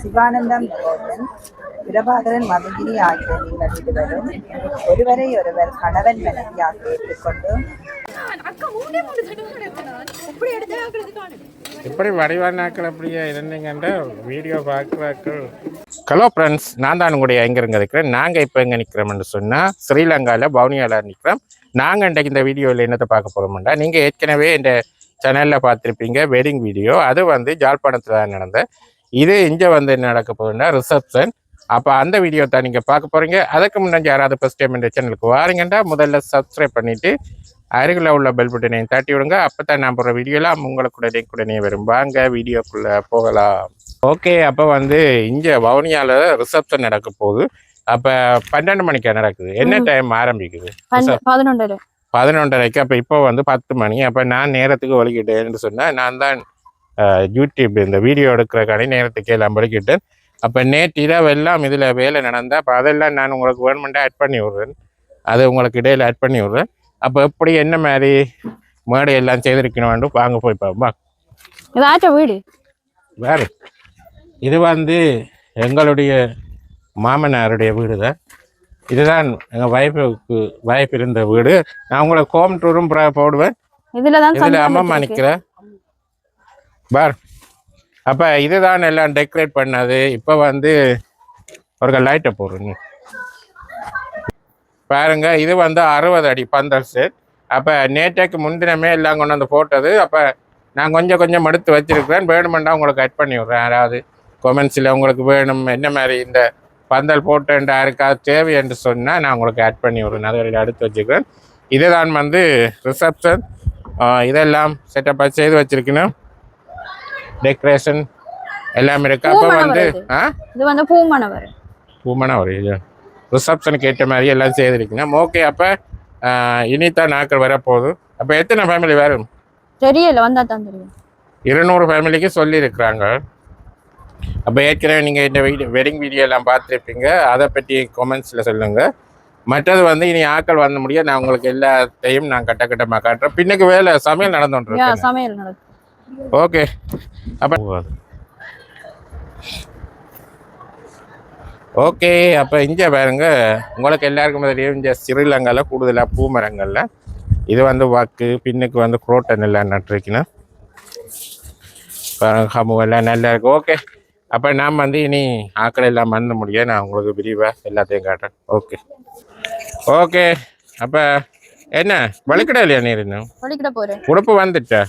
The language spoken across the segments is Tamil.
சிவானந்தம் நிகோதன் பிரபாகரன் மதகிரி ஆகிய நீங்கள் இருவரும் ஒருவரை ஒருவர் கணவன் மனைவியாக ஏற்றுக்கொண்டு இப்படி வடிவானாக்கள் அப்படியே இருந்தீங்கன்ற வீடியோ பார்க்குறாக்கள். ஹலோ ஃப்ரெண்ட்ஸ் நான் தான் உங்களுடைய எங்கே இருங்க இருக்கிறேன் நாங்கள் இப்போ எங்கே நிற்கிறோம்னு சொன்னால் ஸ்ரீலங்காவில் பவுனியாவில் நிற்கிறோம் நாங்கள் இன்றைக்கு இந்த வீடியோவில் என்னத்தை பார்க்க போகிறோம்டா நீங்கள் ஏற்கனவே இந்த சேனலில் பார்த்துருப்பீங்க வெட்டிங் வீடியோ அது வந்து ஜாழ்ப்பாணத்தில் தான் நடந்தேன் இது இங்கே வந்து என்ன நடக்க போகுதுன்னா ரிசப்ஷன் அப்போ அந்த வீடியோ தான் நீங்கள் பார்க்க போகிறீங்க அதுக்கு முன்னாடி யாராவது ஃபஸ்ட் டைம் இந்த சேனலுக்கு வாரீங்கன்னா முதல்ல சப்ஸ்கிரைப் பண்ணிவிட்டு அருகில் உள்ள பெல் பட்டனையும் தட்டி விடுங்க. அப்போ தான் நான் போகிற வீடியோலாம் உங்களுக்கு உடனே வரும். வாங்க வீடியோக்குள்ளே போகலாம். ஓகே அப்போ வந்து இங்கே வவுனியாவில் ரிசப்ஷன் நடக்க போகுது. அப்போ பன்னெண்டு மணிக்கா நடக்குது? என்ன டைம் ஆரம்பிக்குது? பதினொன்றரை. பதினொன்றரைக்கு அப்போ இப்போ வந்து பத்து மணி. அப்போ நான் நேரத்துக்கு ஒழிக்கிட்டேன்னு சொன்னால் நான் தான் யூடியூப் இந்த வீடியோ எடுக்கிறக்கான நேரத்துக்கு எல்லாம் ஒழிக்கிட்டேன் அப்போ நேற்று இரவு எல்லாம் இதில் வேலை நடந்தால் அப்போ அதெல்லாம் நான் உங்களுக்கு வேணுமெண்டா ஆட் பண்ணி விட்றேன். அது உங்களுக்கு இடையில ஆட் பண்ணி விட்றேன். அப்போ எப்படி என்ன மாதிரி மேடை எல்லாம் செய்திருக்கணும் வாங்க போய் பார்ப்போம். இதாச்சும் வீடு. வேறு. இது வந்து எங்களுடைய மாமனாருடைய வீடு தான் இதுதான் எங்கள் வைஃபுக்கு வைஃப் இருந்த வீடு. நான் உங்களை ஹோம் டூரும் போடுவேன். இதில் அம்மம்மா வச்சிருக்கு. நிற்கிறேன் பார். அப்போ இதுதான் எல்லாம் டெக்கரேட் பண்ணது. இப்போ வந்து ஒரு லைட்டை போடுறேங்க பாருங்க இது வந்து அறுபது அடி பந்தல் செட் அப்போ நேற்றைக்கு முன்தினமே எல்லாம் கொண்டு வந்து போட்டது. அப்போ நான் கொஞ்சம் கொஞ்சம் எடுத்து வச்சுருக்கிறேன். வேணுமெண்டா உங்களுக்கு கட் பண்ணி விட்றேன். யாராவது கொமெண்ட்ஸில் உங்களுக்கு வேணும் என்ன மாதிரி இந்த பந்தல் போட்டேன்டா யாருக்காவது தேவை என்று சொன்னால் நான் உங்களுக்கு ஆட் பண்ணி விட்றேன். அதை எடுத்து வச்சுக்கிறேன். இதுதான் வந்து ரிசப்ஷன் இதெல்லாம் செட்டப்பாக செய்து வச்சுருக்கணும். டெக்கரேஷன் எல்லாமே இருக்கு அப்போ வந்து. ஆ இது வந்து பூமணவர் பூமனா ஒரு இது ரிசப்ஷனுக்கு ஏற்ற மாதிரி எல்லாம் செய்திருக்கணும் ஓகே அப்போ இனித்தான் நாட்கள் வரப்போகுது அப்போ எத்தனை ஃபேமிலி வரும் தெரியல வந்தா தான் தெரியும் இருநூறு ஃபேமிலிக்கு சொல்லியிருக்கிறாங்க அப்போ ஏற்கனவே நீங்கள் இந்த வீடியோ வெட்டிங் வீடியோ எல்லாம் பார்த்துருப்பீங்க அதை பற்றி கொமெண்ட்ஸில் சொல்லுங்கள் மற்றது வந்து இனி ஆட்கள் வந்த முடிய நான் உங்களுக்கு எல்லாத்தையும் நான் கட்ட கட்டமாக காட்டுறேன் பின்னுக்கு வேலை சமையல் நடந்துட்டு சமையல் நடக்கும் ஓகே அப்போ ஓகே அப்போ இங்கே பாருங்க. உங்களுக்கு எல்லாருக்கும் தெரியும் இங்கே ஸ்ரீலங்காவில் கூடுதலாக பூ மரங்களில் இது வந்து வாக்கு பின்னுக்கு வந்து குரோட்டன் எல்லாம் நட்டுருக்கணும். பாருங்க எல்லாம் நல்லா இருக்குது ஓகே அப்போ நாம் வந்து இனி ஆக்கள் எல்லாம் மறந்து முடிய நான் உங்களுக்கு விரிவாக எல்லாத்தையும் காட்டுறேன். ஓகே ஓகே அப்போ என்ன? வலிக்கடை இல்லையா நீர் இன்னும்? படிக்கிட போறேன். உடுப்பு வந்துட்டா?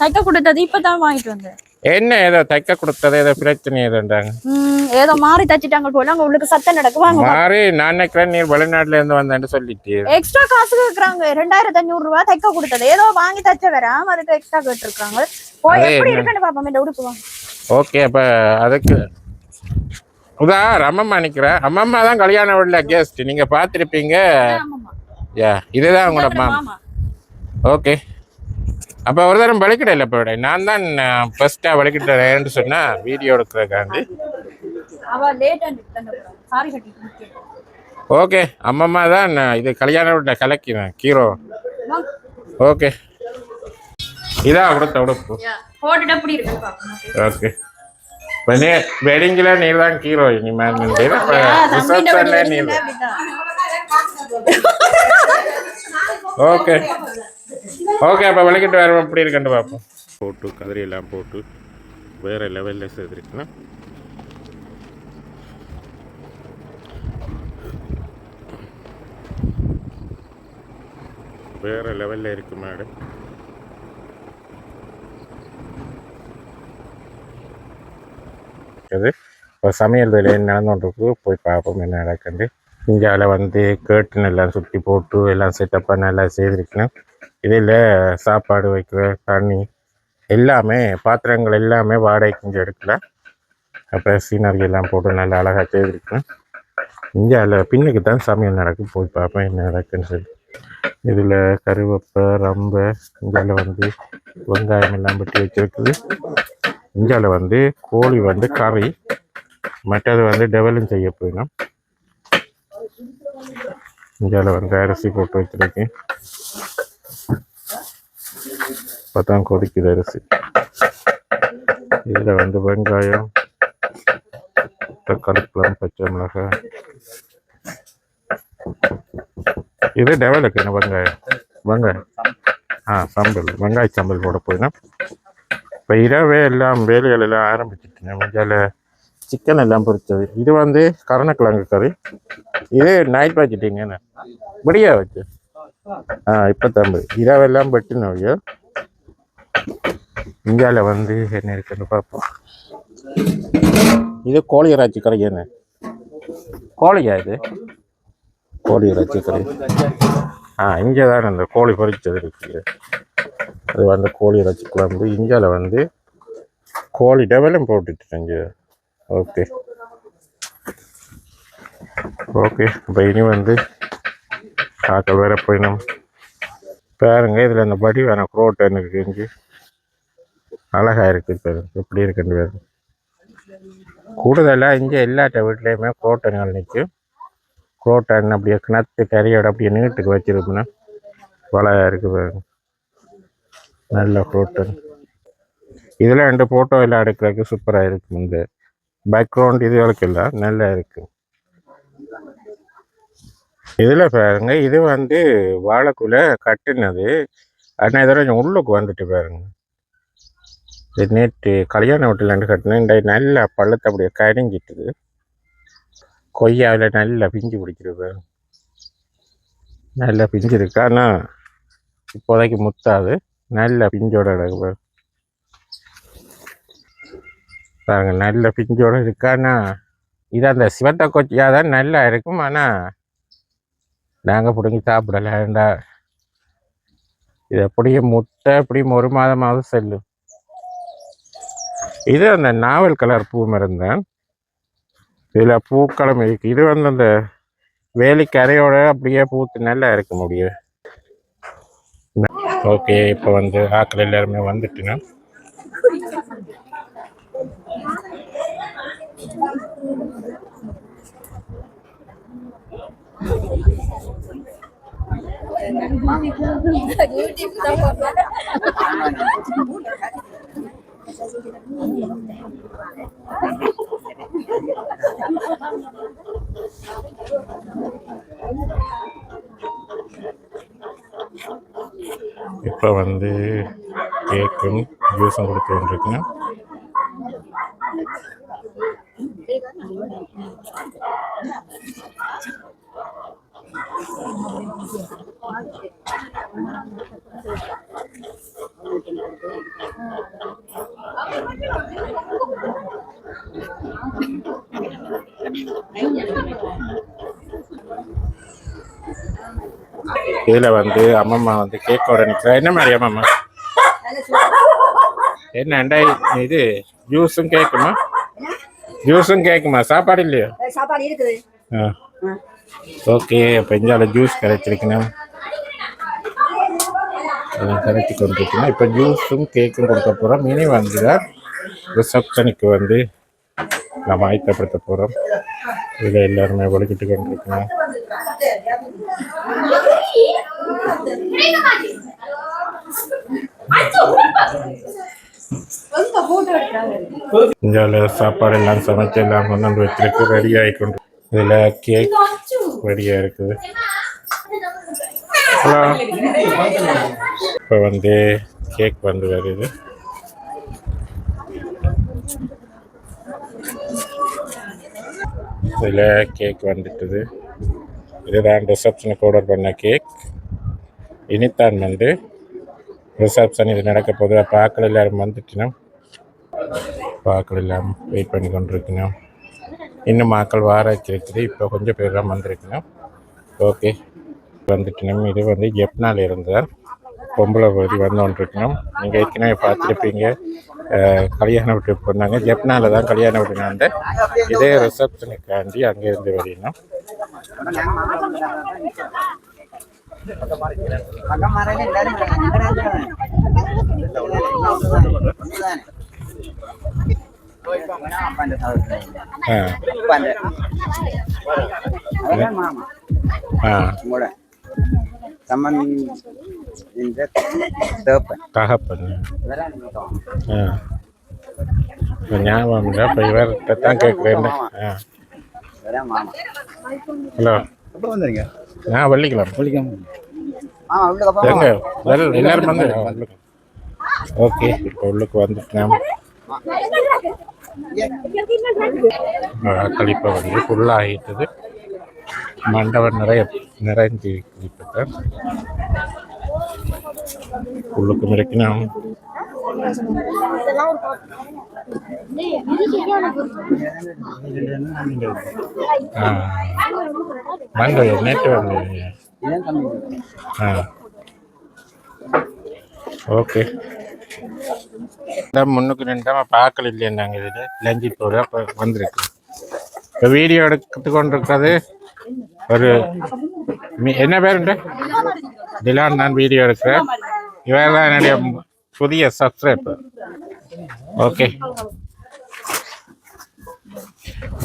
தைக்க கொடுத்தது இப்பதான் வாங்கிட்டு வந்தேன். என்ன ஏதோ தைக்க கொடுத்தது? ஏதோ பிரச்சனை ஏதோன்றாங்க ம், ஏதோ மாறி தச்சிட்டாங்க போல. அங்க உள்ளுக்கு சத்தம் நடக்கு. வாங்க மாறி நான் நினைக்கிறேன் நீ வெளிநாட்டுல இருந்து வந்தேன்னு சொல்லிட்டு எக்ஸ்ட்ரா காசு கேக்குறாங்க. ரெண்டாயிரத்தி அஞ்சூறு ரூபாய் தைக்க கொடுத்தது. ஏதோ வாங்கி தச்ச வராம அதுக்கு எக்ஸ்ட்ரா கேட்டிருக்காங்க. போய் எப்படி? இருக்குன்னு பாப்போம் இந்த உடுப்பு வாங்க. ஓகே அப்ப அதுக்கு. உதா அம்மம்மா நிக்கிறேன் அம்மம்மா தான் கல்யாண வீடுல கெஸ்ட் நீங்க பார்த்திருப்பீங்க. ஆமாமா. யா இதுதான் உங்களோட மாம். ஓகே அப்ப ஒரு தரம் வலிக்கிடல இப்போ நான் தான் ஃபர்ஸ்டா வலிக்கிட்டேன்னு சொன்னா வீடியோ நிக்கிறேன். ஓகே அம்மம்மா தான் இது கல்யாண வீட்டில் கலக்கிறேன் கீரோ. ஓகே இதான் கொடுத்த உடுப்பு. ஓகே இப்போ நீ வெட்டிங்கில் நீ தான் ஹீரோ இனிமேல் ரிசப்ஷன்ல நீ வெடிங்க அப்படிதான். ஓகே. ஓகே அப்போ விளக்கிட்டு வேறு எப்படி இருக்குன்னு பார்ப்போம். போட்டு கதிரி எல்லாம் போட்டு வேறு லெவலில் செய்திருக்குன்னா வேறு லெவலில் இருக்கு மேடம் அது இப்போ சமையல் விலையில நடந்து கொண்டிருக்கு போய் பார்ப்போம் என்ன நடக்குது. இந்தியாவில் வந்து கேட்டுன்னு எல்லாம் சுற்றி போட்டு எல்லாம் செட்டப்பாக நல்லா செய்திருக்கணும் இதில் சாப்பாடு வைக்கிற தண்ணி எல்லாமே பாத்திரங்கள் எல்லாமே வாடகைக்கு இங்கே எடுக்கல அப்புறம் சீனரி எல்லாம் போட்டு நல்லா அழகாக செய்திருக்கணும் இந்தியாவில் பின்னுக்கு தான் சமையல் நடக்கும் போய் பார்ப்பேன் என்ன நடக்குன்னு சொல்லி. இதில் கருவேப்பை ரம்பை இந்தியாவில் வந்து வெங்காயம் எல்லாம் வெட்டி வச்சிருக்குது. இந்தியாவில் வந்து கோழி வந்து கறி மற்றது வந்து டெவலப் செய்ய போயிடும். இந்தியாவில் வந்து அரிசி போட்டு வச்சுருக்கேன். இப்போ தான் கொதிக்குது அரிசி. இதில் வந்து வெங்காயம் தக்காளி பழம் பச்சை மிளகாய். இது டெவலுக்கு என்ன வெங்காயம்? வெங்காயம். ஆ சம்பல். வெங்காய சம்பல் போட போயிடும் இப்போ இரவே எல்லாம் வேலைகள் எல்லாம் ஆரம்பிச்சிட்டேன் முடிஞ்சால சிக்கன் எல்லாம் பொரிச்சது. இது வந்து கருணக்கிழங்கு கறி. இது நைட் வச்சுட்டீங்கண்ணே இப்படியா வச்சு ஆ இப்போ தம்பு இரவெல்லாம் வெட்டினவையோ இந்தியாவில் வந்து என்ன இருக்குன்னு பார்ப்போம். இது கோழி இறைச்சி கறி என்ன? கோழியா இது? கோழி இறைச்சி கறி. ஆ இங்கே தான் அந்த கோழி பொரிச்சது இருக்குது. அது வந்து கோழி இறைச்சி குழம்பு. இந்தியாவில் வந்து கோழி டெவலும் போட்டுட்டு இங்கே ஓகே ஓகே இப்போ இனி வந்து காக்க வேற போயிடும் பாருங்க இதில் அந்த படி வேணும் குரோட்டன் இருக்குது இங்கே அழகாக இருக்குது பாருங்க எப்படி இருக்குன்னு பாருங்க. கூடுதலாக இங்கே எல்லாட்ட வீட்லேயுமே குரோட்டன்கள் நிற்கும் குரோட்டன் அப்படியே கிணத்து கறியோட அப்படியே நீட்டுக்கு வச்சிருப்போம்னா வளையாக இருக்குது பாருங்க. நல்ல குரோட்டன் இதெல்லாம் ரெண்டு ஃபோட்டோ எல்லாம் எடுக்கிறதுக்கு சூப்பராக இருக்கும் இந்த பேக்ரவுண்ட் இது வரைக்கும் இல்லை நல்லா இருக்குது இதில் பாருங்க இது வந்து வாழைக்குள்ள கட்டினது. ஆனால் இதோட கொஞ்சம் உள்ளுக்கு வந்துட்டு பாருங்க. இது நேற்று கல்யாண வீட்டில் கட்டினேன் இந்த நல்ல பள்ளத்தை அப்படியே கரிஞ்சிட்டுது கொய்யாவில் நல்லா பிஞ்சு பிடிச்சிருக்கு பாருங்க. நல்லா பிஞ்சிருக்கு. ஆனால் இப்போதைக்கு முத்தாது. நல்ல பிஞ்சோட இருக்கு பாருங்க. பாருங்க நல்ல பிஞ்சோடு இருக்கான்னா இது அந்த சிவத்த கொச்சியாக தான் நல்லா இருக்கும். ஆனால் நாங்கள் பிடுங்கி சாப்பிடலாண்டா இது அப்படியே முட்டை அப்படியும் ஒரு மாதமாவது செல்லும் இது அந்த நாவல் கலர் பூ மருந்தான் இதில் பூக்களம் இருக்குது இது வந்து அந்த வேலி கரையோட அப்படியே பூத்து நல்லா இருக்க முடியும் ஓகே இப்போ வந்து ஆக்கள் எல்லாருமே வந்துட்டுனா. இப்போ வந்து கேக்கும் ஜூஸும் கொடுத்து கொண்டிருக்குங்க இதில் வந்து அம்மம்மா வந்து கேக்கோட நிற்கிறா என்ன மாதிரி அம்மம்மா? என்ன அண்டா இது? ஜூஸும் கேக்குமா? ஜூஸும் கேக்குமா? சாப்பாடு இல்லையோ? சாப்பாடு இருக்குது. ஆ. ஓகே அப்போ இந்தியாவில் ஜூஸ் கிடைச்சிருக்கணும் கரைச்சி கொண்டிருக்கணும் இப்போ ஜூஸும் கேக்கும் கொடுக்க போகிறோம் மினி வந்து ரிசப்ஷனுக்கு வந்து நம்ம ஆயத்தப்படுத்த போகிறோம் இதில் எல்லாருமே ஒழுக்கிட்டு கொண்டிருக்கணும். இந்தியாவில் சாப்பாடு எல்லாம் சமைச்சு எல்லாம் கொண்டு வந்து வச்சிருக்கு ரெடி ஆகி இதில் கேக் ரெடியாக இருக்குது. ஹலோ. இப்போ வந்து கேக் வந்து வருது. இதில் கேக் வந்துட்டுது. இதுதான் ரிசப்ஷனுக்கு ஆர்டர் பண்ண கேக் இனித்தான் வந்து ரிசப்ஷன் இது நடக்க போகுது. அப்போ ஆக்கள் எல்லாரும் வந்துட்டுனோம் ஆக்கள் எல்லாம் வெயிட் பண்ணி கொண்டிருக்கணும். இன்னும் ஆக்கள் வார வச்சிருக்குது இப்போ கொஞ்சம் பேர் தான் வந்திருக்கணும். ஓகே வந்துட்டினோம் இது வந்து ஜெப்னால் இருந்தால் பொம்பளை பகுதி வந்து கொண்டிருக்கணும் நீங்கள் ஏற்கனவே பார்த்துருப்பீங்க. கல்யாண வீட்டுக்கு போனாங்க. ஜெப்னால தான் கல்யாண வீட்டுனாண்ட இதே ரிசப்ஷனுக்காண்டி அங்கேருந்து வரணும் ஆ. ஆ. தேப்பன் தகப்பன். ஆ. இப்ப ஞாபகம் இல்லை இப்போ இவர்கிட்ட தான் கேட்குறேன் ஆ. ஹலோ. எப்போ நான் வெள்ளிக்கிழமை. உள்ளுக்கு போமா எங்க? வெல் எல்லாரும் வந்து? ஓகே இப்போ உள்ளுக்கு வந்துட்டோம் கழிப்பை வந்து ஃபுல்லாகிட்டது மண்டபம் நிறைய நிறைஞ்சு இப்போ உள்ளுக்கு மிரக்கினோம் ஆ. வந்து நேற்று வந்து ஆ. ஓகே. இந்த முன்னுக்கு நின்றாம பார்க்கல இல்லையா நாங்கள் இதில். லஞ்சி போட அப்போ வந்திருக்கு. இப்போ வீடியோ எடுத்துக்கொண்டிருக்கிறது ஒரு என்ன பேருண்டு டிலான் நான் வீடியோ எடுக்கிறேன். இவர் தான் என்னுடைய புதிய சப்ஸ்கிரைபர் ஓகே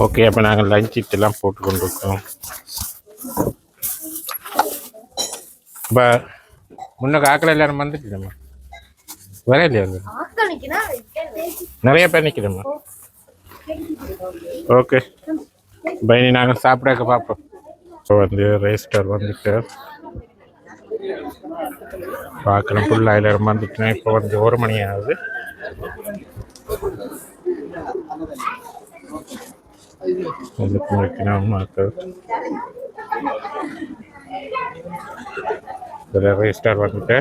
ஓகே அப்போ நாங்கள் லஞ்ச் இதெல்லாம் போட்டு கொண்டிருக்கோம். இப்போ முன்ன காக்கில் எல்லாரும் வந்துட்டுமா வர இல்லையா அது? நிறைய பேர் நிற்கிறோம்மா ஓகே பைனி நாங்கள் சாப்பிடாக்க பார்ப்போம். வந்து ரெஜிஸ்டர் வந்துட்டு பார்க்கலாம் ஃபுல்லாக எல்லாரும் வந்துட்டுனா இப்போ வந்து ஒரு மணி ஆகுது. இதுக்கு வைக்கணும் மக்கள் இதில் ரெஜிஸ்டர் வந்துட்டு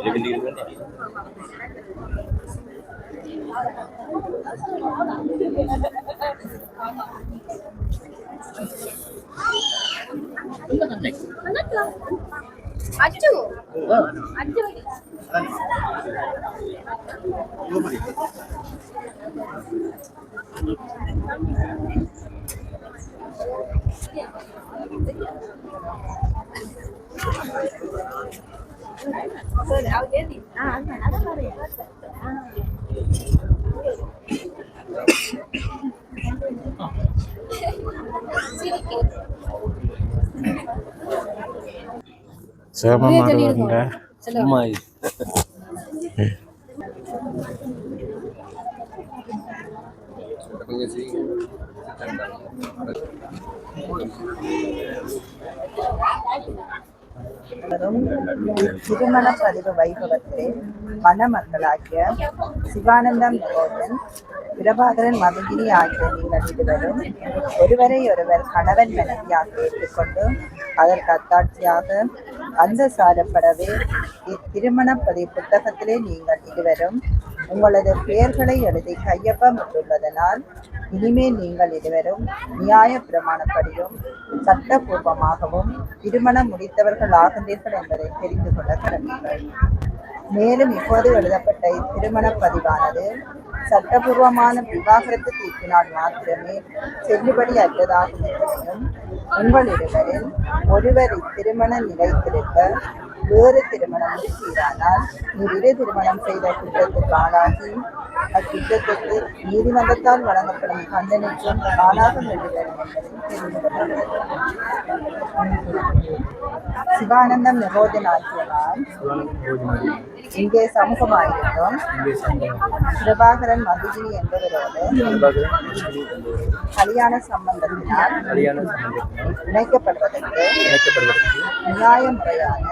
ఇరవై డిగ్రీ అచ్చు అచ్చు சேமமாக வரல அம்மா வரும் திருமண பதிவு வைபவத்திலே மணமக்களாகிய சிவானந்தம் கோவன் பிரபாகரன் மதுகிரி ஆகிய நீங்கள் இருவரும் ஒருவரை ஒருவர் கணவன் மனைவியாக ஏற்றுக்கொண்டு அதற்கு அத்தாட்சியாக அந்த சாரப்படவே இத்திருமண பதிவு புத்தகத்திலே நீங்கள் இருவரும் உங்களது பெயர்களை எழுதி கையொப்பமிட்டுள்ளதனால் இனிமேல் நீங்கள் இருவரும் நியாய பிரமாணப்படியும் சட்டபூர்வமாகவும் திருமணம் முடித்தவர்கள் ஆகின்றீர்கள் என்பதை தெரிந்து கொள்ள கடமைகள். மேலும் இப்போது எழுதப்பட்ட இத்திருமண பதிவானது சட்டபூர்வமான விவாகரத்து தீர்ப்பினால் மாத்திரமே செல்லுபடி அற்றதாகும் என்பதையும் உங்கள் இருவரில் ஒருவர் இத்திருமணம் நிலைத்திருக்க வேறு திருமணம் நீர் இரு திருமணம் செய்த குற்றத்துக்கு ஆளாகி அக்குற்றத்துக்கு நீதிமன்றத்தால் வழங்கப்படும் தண்டனைக்கும் ஆளாக வேண்டியவரும் என்பதை தெரிந்து கொள்ள வேண்டும். சிவானந்தம் நிரோதன் ஆகிய நான் இங்கே சமூகமாயிருக்கும். பிரபாகரன் மதுகிரி என்பவரோடு கல்யாண சம்பந்தத்தினால் இணைக்கப்படுவதற்கு இணைக்கப்படுவதற்கு நியாய முறையான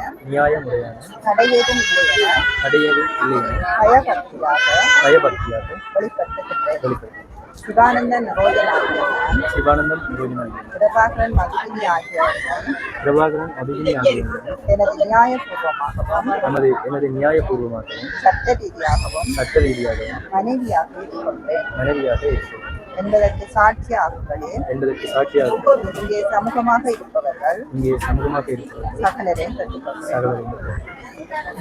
நியாய முறையான தடையேதும் இல்லை என தடையதும் இல்லை என பயபக்தியாக பயபக்தியாக வெளிப்படுத்துகின்றேன். வெளிப்படுத்தும் சிவானந்த நிரோதன் ஆகிய நான் சிவானந்தம் ரோஜினாகி பிரபாகரன் மதுகிரி ஆகியோருடன் பிரபாகரன் அபிஜினி ஆகியோருடன் எனது நியாயபூர்வமாகவும் நமது எனது நியாயபூர்வமாகவும் சட்ட ரீதியாகவும் சட்ட ரீதியாகவும் மனைவியாக ஏற்றுக்கொண்டேன் மனைவியாக இருக்கிறோம் என்பதற்கு சாட்சியாகுங்களே என்பதற்கு சாட்சியாக இங்கே சமூகமாக இருப்பவர்கள் இங்கே சமூகமாக இருக்கிறோம் சகலரையும் பெற்றுக்கொள்கிறேன் சகல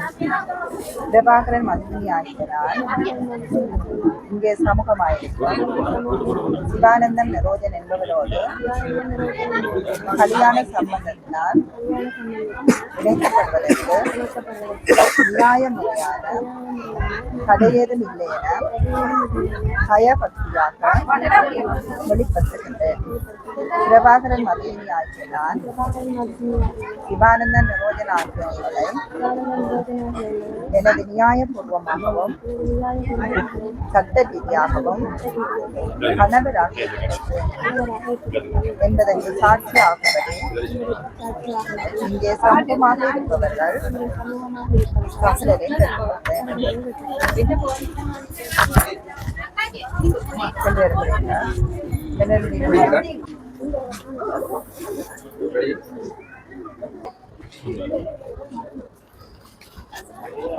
பிரபாகரன் ஆகியனால் இங்கே சமூகமாயிருக்கும் சிவானந்தன் நரோஜன் என்பவரோடு கல்யாண சம்பந்தத்தினால் இணைக்கப்படுவதற்கு நியாய முறையான தடையேதும் இல்லை என பயபக்தியாக வெளிப்படுத்துகின்றேன். பிரபாகரன் மதுமினி ஆகியனால் சிவானந்தன் நிரோஜன் ஆகியவர்களை எனது நியாயபூர்வமாகவும் சட்ட ரீதியாகவும் கணவராக என்பதற்கு சாட்சியாகும்படி இங்கே சமூகமாக இருப்பவர்கள் சகலரை கேட்டுக்கொண்டேன்.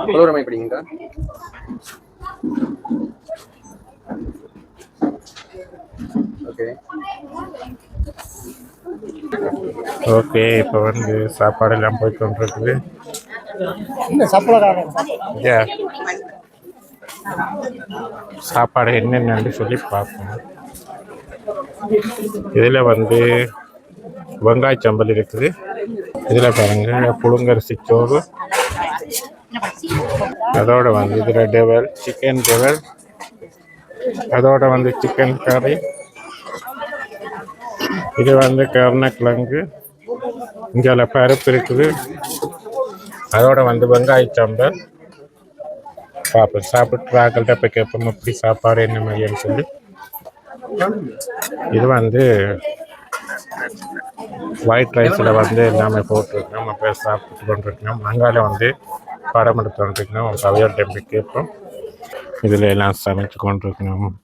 கலோரம் எப்படிங்க ஓகே ஓகே இப்போ வந்து சாப்பாடு எல்லாம் போய் கொண்டிருக்குது. சாப்பாடு என்னென்னு சொல்லி பார்ப்போம். இதில் வந்து வெங்காய சம்பல் இருக்குது. இதில் பாருங்க புழுங்கரிசி சோறு அதோட வந்து இதில் டெவல் சிக்கன் டெவல் அதோட வந்து சிக்கன் கறி இது வந்து கருணக்கிழங்கு. இங்கே பருப்பு இருக்குது. அதோட வந்து வெங்காய சம்பல். பார்ப்போம் சாப்பிட்டு ஆக்கள்கிட்ட போய் கேட்போம் எப்படி சாப்பாடு என்ன மாதிரின்னு சொல்லி. இது வந்து ஒயிட் ரைஸில் வந்து எல்லாமே போட்டுருக்கணும். நம்ம போய் சாப்பிட்டு கொண்டிருக்கோம் அங்கால வந்து படம் எடுத்து கொண்டிருக்கோம் கவியோர் டெம்பிள் கேட்போம் இதில் எல்லாம் சமைச்சு கொண்டிருக்கணும்.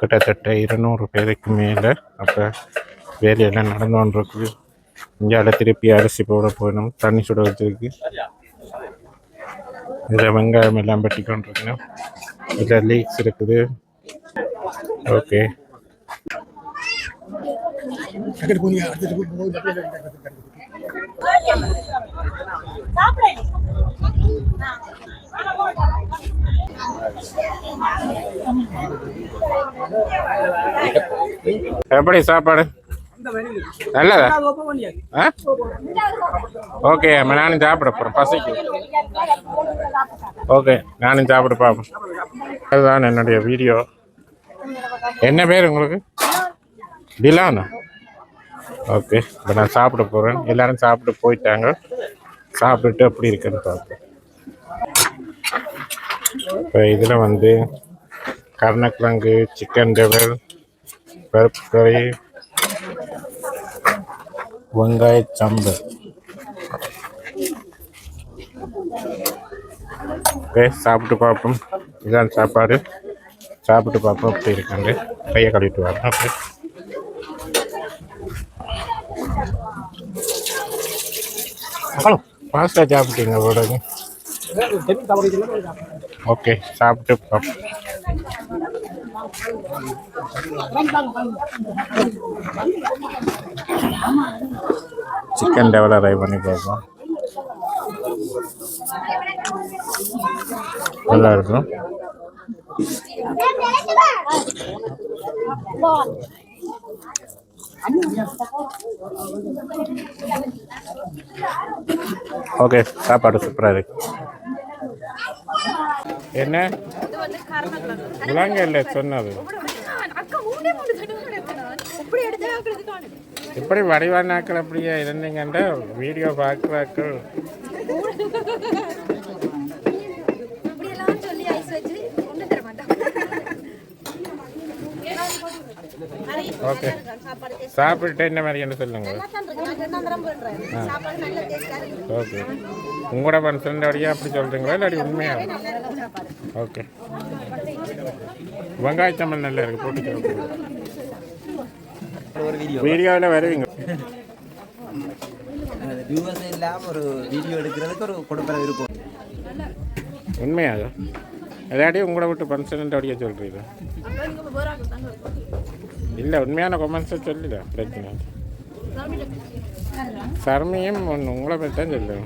கிட்டத்தட்ட இருநூறு பேருக்கு மேலே அப்போ வேலையெல்லாம் நடந்து கொண்டிருக்குது. இந்தியாவில் திருப்பி அரிசி போட போயிடும் தண்ணி சுட வச்சிருக்கு. இதில் வெங்காயம் எல்லாம் வெட்டி கொண்டிருக்கணும். இதில் லீக்ஸ் இருக்குது. ஓகே எப்படி சாப்பாடு? நல்லதா? ஆ? ஓகே அம்மா நானும் சாப்பிட போகிறேன் பசிக்கு. ஓகே நானும் சாப்பிட பார்ப்போம். அதுதான் என்னுடைய வீடியோ என்ன பேர் உங்களுக்கு? டிலானா ஓகே இப்போ நான் சாப்பிட போகிறேன் எல்லாரும் சாப்பிட்டு போயிட்டாங்க. சாப்பிட்டுட்டு எப்படி இருக்குன்னு பார்ப்போம். இப்போ இதில் வந்து கருணக்கிழங்கு சிக்கன் டெவல் பருப்பு கறி வெங்காய சம்பல் ஓகே சாப்பிட்டு பார்ப்போம். இதான் சாப்பாடு. சாப்பிட்டு பார்ப்போம் அப்படி இருக்காங்க கையை கழுவிட்டு வரணும் ஓகே ஹலோ ஃபாஸ்ட்டாக சாப்பிட்டீங்க பிறகு ஓகே சாப்பிட்டு சிக்கன் டெவலப் ட்ரை பண்ணி பார்ப்போம். நல்லா இருக்கும். ஓகே சாப்பாடு சூப்பராக இருக்கு. என்ன? விலங்கு இல்லை சொன்னது. இப்படி வடிவானாக்கள் அப்படியே இருந்தீங்கன்னா வீடியோ பார்க்குறாக்கள். ஓகே. சாப்பிட்டு என்ன மாதிரி என்ன சொல்லுங்க. ஓகே. உங்களோட ஃபங்க்ஷன் அப்படியே அப்படி சொல்கிறீங்களா இல்லாடி உண்மையா? ஓகே. வெங்காய நல்லா இருக்குது போட்டு சாப்பிடுங்க வீடியோவில் வருவீங்க. வியூவர்ஸ் இல்லாமல் ஒரு வீடியோ எடுக்கிறதுக்கு ஒரு கொடுப்பற விருப்பம் உண்மையாக இல்லாட்டி உங்களை விட்டு ஃபங்க்ஷன் அப்படியே சொல்கிறீங்க இல்லை உண்மையான கொமெண்ட்ஸை சொல்லிட பிரச்சனை சர்மியும் ஒன்று உங்களை பற்றி தான் சொல்லுங்க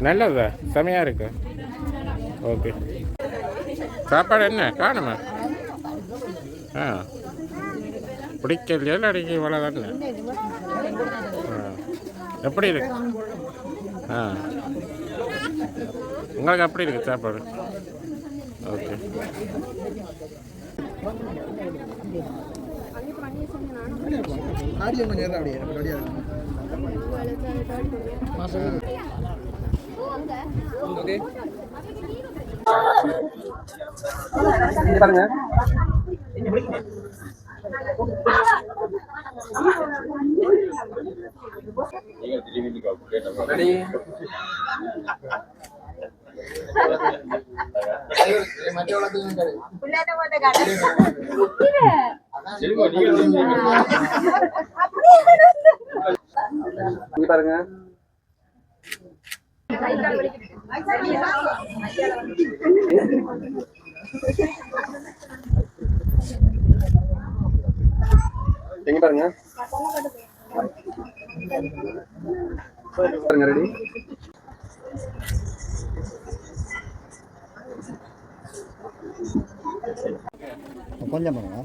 நல்லதா? செமையாக இருக்கு. ஓகே சாப்பாடு என்ன? காணுமா? ஆ. பிடிக்கலையா அடிக்க இவ்வளோ தானே ஆ. எப்படி இருக்கு? ஆ. உங்களுக்கு எப்படி இருக்கு சாப்பாடு? ஓகே ஆடியோ கொஞ்சம் நேரம் அப்படியே அப்படியே ஓகே பாருங்க இங்க பாருங்க எங்க பாருங்க பாருங்க ரெடி கொஞ்சம் பாருங்க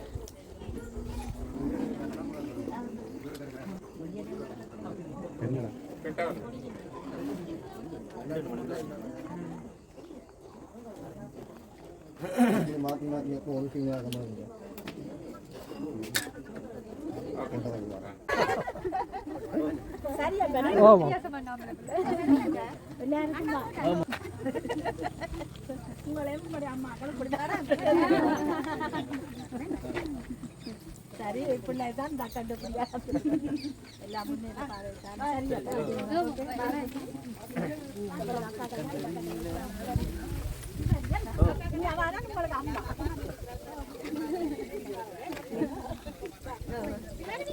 மாற்றி மாற்றி எப்போ ஒரு ஃபீல் ஆக மாதிரி சரி இப்படிதான் தக்கண்டு எல்லாம்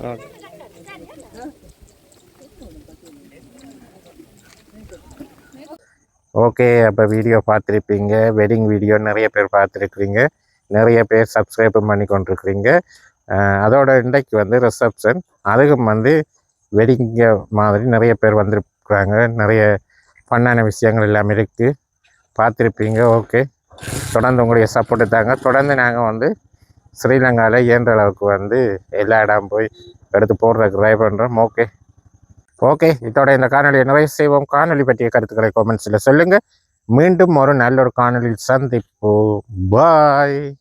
ஓகே ஓகே அப்போ வீடியோ பார்த்துருப்பீங்க. வெட்டிங் வீடியோ நிறைய பேர் பார்த்துருக்குறீங்க. நிறைய பேர் சப்ஸ்கிரைபும் பண்ணி கொண்டிருக்கிறீங்க அதோட இன்றைக்கு வந்து ரிசப்ஷன் அதுக்கும் வந்து வெட்டிங்க மாதிரி நிறைய பேர் வந்திருக்கிறாங்க. நிறைய ஃபன்னான விஷயங்கள் எல்லாம் இருக்குது பார்த்துருப்பீங்க ஓகே. தொடர்ந்து உங்களுடைய சப்போர்ட்டு தாங்க. தொடர்ந்து நாங்கள் வந்து ஸ்ரீலங்காவில் இயன்ற அளவுக்கு வந்து எல்லா இடம் போய் எடுத்து போடுறதுக்கு ட்ரை பண்ணுறோம் ஓகே. ஓகே இதோட இந்த காணொலியை நிறைவு செய்வோம். காணொலி பற்றிய கருத்துக்களை கமெண்ட்ஸில் சொல்லுங்கள் மீண்டும் ஒரு நல்ல ஒரு காணொலியில் சந்திப்போம். பாய்